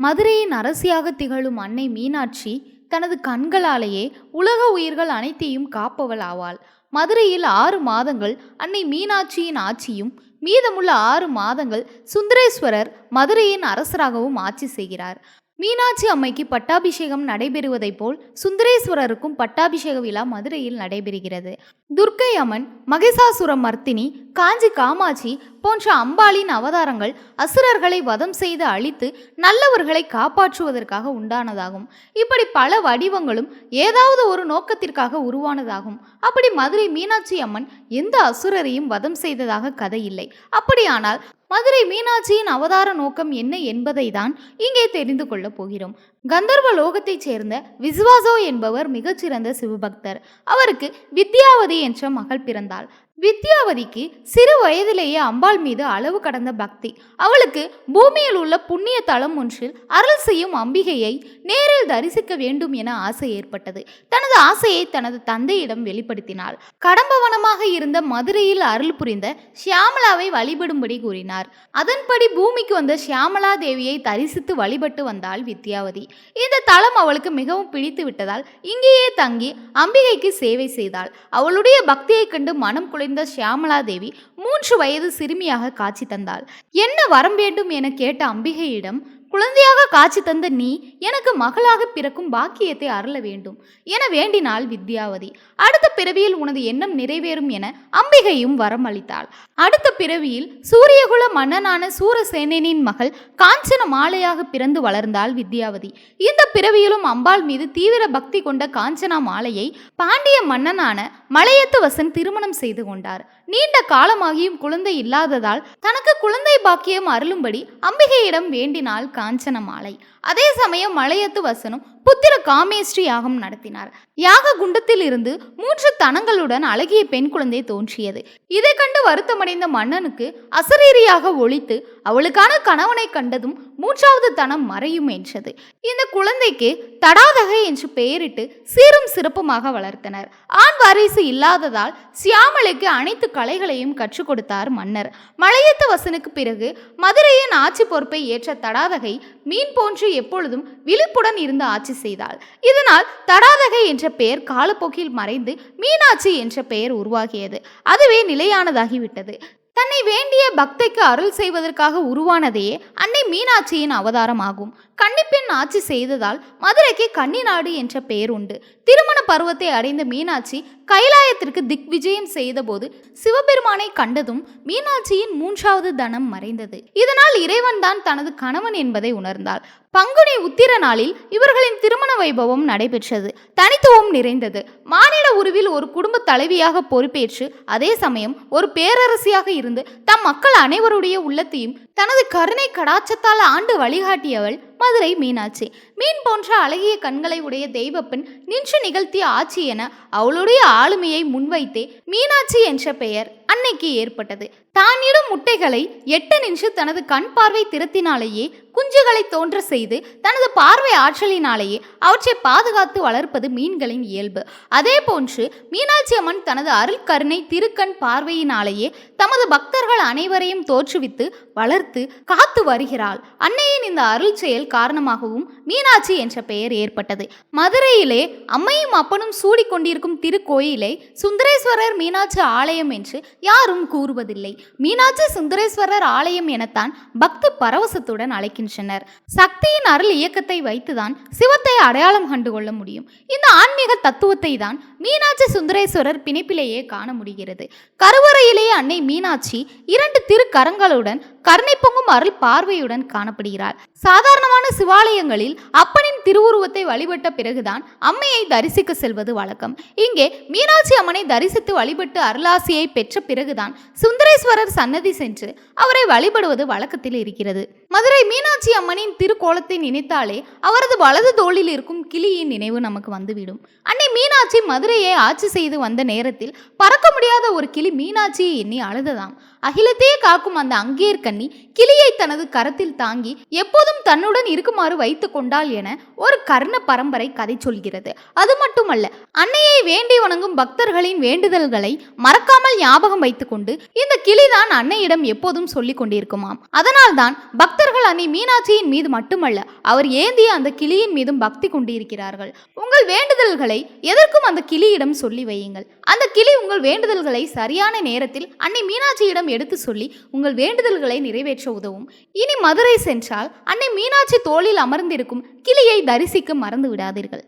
மதுரையின் அரசியாக திகழும் அன்னை மீனாட்சி தனது கண்களாலேயே உலக உயிர்கள் அனைத்தையும் காப்பவள் ஆவாள் மதுரையில் ஆறு மாதங்கள் அன்னை மீனாட்சியின் ஆட்சியும் மீதமுள்ள ஆறு மாதங்கள் சுந்தரேஸ்வரர் மதுரையின் அரசராகவும் ஆட்சி செய்கிறார். மீனாட்சி அம்மைக்கு பட்டாபிஷேகம் நடைபெறுவதைப் போல் சுந்தரேஸ்வரருக்கும் பட்டாபிஷேக விழா மதுரையில் நடைபெறுகிறது. துர்க்கை அம்மன் மகிஷாசுர மர்த்தினி காஞ்சி காமாட்சி போன்ற அம்பாளின் அவதாரங்கள் அசுரர்களை வதம் செய்து அழித்து நல்லவர்களை காப்பாற்றுவதற்காக உண்டானதாகும். இப்படி பல வடிவங்களும் ஏதாவது ஒரு நோக்கத்திற்காக உருவானதாகும். அப்படி மதுரை மீனாட்சி அம்மன் எந்த அசுரரையும் வதம் செய்ததாக கதை இல்லை. அப்படியானால் மதுரை மீனாட்சியின் அவதார நோக்கம் என்ன என்பதை தான் இங்கே தெரிந்து கொள்ளப் போகிறோம். கந்தர்வ லோகத்தைச் சேர்ந்த விஸ்வாசோ என்பவர் மிகச்சிறந்த சிவபக்தர். அவருக்கு வித்யாவதி என்ற மகள் பிறந்தாள். வித்யாவதிக்கு சிறு வயதிலேயே அம்பாள் மீது அளவு கடந்த பக்தி. அவளுக்கு பூமியில் உள்ள புண்ணிய தலம் ஒன்றில் அருள் செய்யும் அம்பிகையை நேரில் தரிசிக்க வேண்டும் என ஆசை ஏற்பட்டது. தனது ஆசையை தனது தந்தையிடம் வெளிப்படுத்தினாள். கடம்பவனமாக இருந்த மதுரையில் அருள் புரிந்த ஷியாமலாவை வழிபடும்படி கூறினார். அதன்படி பூமிக்கு வந்த ஷியாமலா தேவியை தரிசித்து வழிபட்டு வந்தாள் வித்யாவதி. இந்த தலம் அவளுக்கு மிகவும் பிடித்து விட்டதால் இங்கேயே தங்கி அம்பிகைக்கு சேவை செய்தாள். அவளுடைய பக்தியைக் கண்டு மனம் குளிர்ந்த ஷியாமலா தேவி மூன்று வயது சிறுமியாக காட்சி தந்தாள். என்ன வரம் வேண்டும் என கேட்ட அம்பிகையிடம் குழந்தையாக காட்சி தந்த நீ எனக்கு மகளாக பிறக்கும் பாக்கியத்தை அருள வேண்டும். என வேண்டினாள் வித்யாவதி. அடுத்த பிறவியில் உனது எண்ணம் நிறைவேறும் என அம்பிகையும் வரம் அளித்தாள் அடுத்த பிறவியில் சூரியகுல மன்னனான சூரசேனனின் மகள் காஞ்சன மாலையாக பிறந்து வளர்ந்தாள் வித்யாவதி. இந்த பிறவியிலும் அம்பாள் மீது தீவிர பக்தி கொண்ட காஞ்சனா மாலையை பாண்டிய மன்னனான மலையத்து வசன் திருமணம் செய்து கொண்டார். நீண்ட காலமாகியும் குழந்தை இல்லாததால் தனக்கு குழந்தை பாக்கியம் அருளும்படி அம்பிகையிடம் வேண்டினாள் காஞ்சன மாலை. அதே சமயம் மலையத்து வசனம் புத்திர காமேஸ்ரீ யாகம் நடத்தினார். யாக குண்டத்தில் இருந்து மூன்று தனங்களுடன் அழகிய பெண் குழந்தை தோன்றியது. இதை கண்டு வருத்தமடைந்த மன்னனுக்கு அசரீரியாக ஒழித்து அவளுக்கான கணவனை கண்டதும் மூன்றாவது தனம் மறையும் என்றது. இந்த குழந்தைக்கு தடாதகை என்று பெயரிட்டு சீரும் சிறப்புமாக வளர்த்தனர். ஆண் வாரிசு இல்லாததால் சியாமலைக்கு அனைத்து கலைகளையும் கற்றுக் கொடுத்தார் மன்னர். மலையத்து வசனுக்கு பிறகு மதுரையின் ஆட்சி பொறுப்பை ஏற்ற தடாதகை மீன் போன்று எப்பொழுதும் விழிப்புடன் இருந்து ஆட்சி செய்தாள். இதனால் தடாதகை என்ற பெயர் காலப்போக்கில் மறைந்து மீனாட்சி என்ற பெயர் உருவாகியது. அதுவே நிலையானதாகிவிட்டது. தன்னை வேண்டிய பக்தைக்கு அருள் செய்வதற்காக உருவானதையே அன்னை மீனாட்சியின் அவதாரமாகும். கன்னிப்பெண் ஆட்சி செய்ததால் மதுரைக்கு கன்னிநாடு என்ற பெயர் உண்டு. திருமண பருவத்தை அடைந்த மீனாட்சி கைலாயத்திற்கு திக் விஜயம் செய்தபோது சிவபெருமானை கண்டதும் மீனாட்சியின் மூன்றாவது தனம் மறைந்தது. இதனால் இறைவன் தான் தனது கணவன் என்பதை உணர்ந்தாள். பங்குனி உத்திர நாளில் இவர்களின் திருமண வைபவம் நடைபெற்றது. தனித்துவம் நிறைந்தது. மானிட உருவில் ஒரு குடும்ப தலைவியாக பொறுப்பேற்று அதே சமயம் ஒரு பேரரசியாக இருந்து தம் மக்கள் அனைவருடைய உள்ளத்தையும் தனது கருணை கடாச்சத்தால் ஆண்டு வழிகாட்டியவள் மதுரை மீனாட்சி. மீன் போன்ற அழகிய கண்களை உடைய தெய்வப்பெண் நின்று நிகழ்த்திய ஆட்சி என அவளுடைய ஆளுமையை முன்வைத்தே மீனாட்சி என்ற பெயர். அன்னைக்கு ஏற்பட்டது. தான் இடும் முட்டைகளை எட்டு நின்று தனது கண் பார்வை திறத்தினாலேயே குஞ்சுகளை தோன்ற செய்து தனது பார்வை ஆற்றலினாலேயே அவற்றை பாதுகாத்து வளர்ப்பது மீன்களின் இயல்பு. அதே போன்று மீனாட்சி அம்மன் தனது அருள் கருணை திருக்கண் பார்வையினாலேயே தமது பக்தர்கள் அனைவரையும் தோற்றுவித்து வளர்த்து காத்து வருகிறாள். அன்னையின் இந்த அருள் செயல் காரணமாகவும் மீனாட்சி என்ற பெயர் ஏற்பட்டது. மதுரையிலே அம்மையும் அப்பனும் சூடிக்கொண்டிருக்கும் திருக்கோயிலை சுந்தரேஸ்வரர் மீனாட்சி ஆலயம் என்று யாரும் கூறுவதில்லை. மீனாட்சி சுந்தரேஸ்வரர் ஆலயம் எனத்தான் பக்தி பரவசத்துடன் அழைக்கின்றனர். சக்தியின் அருள் இயக்கத்தை வைத்துதான் சிவத்தை அடையாளம் கண்டு கொள்ள முடியும். இந்த ஆன்மீக தத்துவத்தை தான் மீனாட்சி சுந்தரேஸ்வரர் பிணைப்பிலேயே காண முடிகிறது. கருவறையிலேயே அன்னை மீனாட்சி இரண்டு திருக்கரங்களுடன் கருணை பொங்கும் அருள் பார்வையுடன் காணப்படுகிறார் சாதாரணமான சிவாலயங்களில் அப்பனின் திருவுருவத்தை வழிபட்ட பிறகுதான் அம்மையை தரிசிக்க செல்வது வழக்கம். இங்கே மீனாட்சி அம்மனை தரிசித்து வழிபட்டு அருளாசியை பெற்ற பிறகுதான் சுந்தரேஸ்வரர் சன்னதி சென்று அவரை வழிபடுவது வழக்கத்தில் இருக்கிறது. மதுரை மீனாட்சி அம்மனின் திருக்கோலத்தை நினைத்தாலே அவரது வலது தோளில் இருக்கும் கிளியின் நினைவு நமக்கு வந்துவிடும். அன்னை மீனாட்சி மதுரையை ஆட்சி செய்து வந்த நேரத்தில் பறக்க முடியாத ஒரு கிளி மீனாட்சியை எண்ணி அழுததாம். அகிலத்தையே காக்கும் அந்த அங்கேர் கண்ணி கிளியை தனது கரத்தில் தாங்கி எப்போதும் தன்னுடன் இருக்குமாறு வைத்து கொண்டாள் என ஒரு கர்ண பரம்பரை கதை சொல்கிறது. அது மட்டுமல்ல அன்னையை வேண்டி வணங்கும் பக்தர்களின் வேண்டுதல்களை மறக்காமல் ஞாபகம் வைத்துக்கொண்டு இந்த கிளிதான் அன்னையிடம் எப்போதும் சொல்லிக் கொண்டிருக்குமாம். அதனால்தான் பக்த பக்தர்கள் அன்னை மீனாட்சியின் மீது மட்டுமல்ல அவர் ஏந்திய அந்த கிளியின் மீதும் பக்தி கொண்டிருக்கிறார்கள். உங்கள் வேண்டுதல்களை எதற்கும் அந்த கிளியிடம் சொல்லி வையுங்கள். அந்த கிளி உங்கள் வேண்டுதல்களை சரியான நேரத்தில் அன்னை மீனாட்சியிடம் எடுத்து சொல்லி உங்கள் வேண்டுதல்களை நிறைவேற்ற உதவும். இனி மதுரை சென்றால் அன்னை மீனாட்சி தோளில் அமர்ந்திருக்கும் கிளியை தரிசிக்க மறந்து விடாதீர்கள்.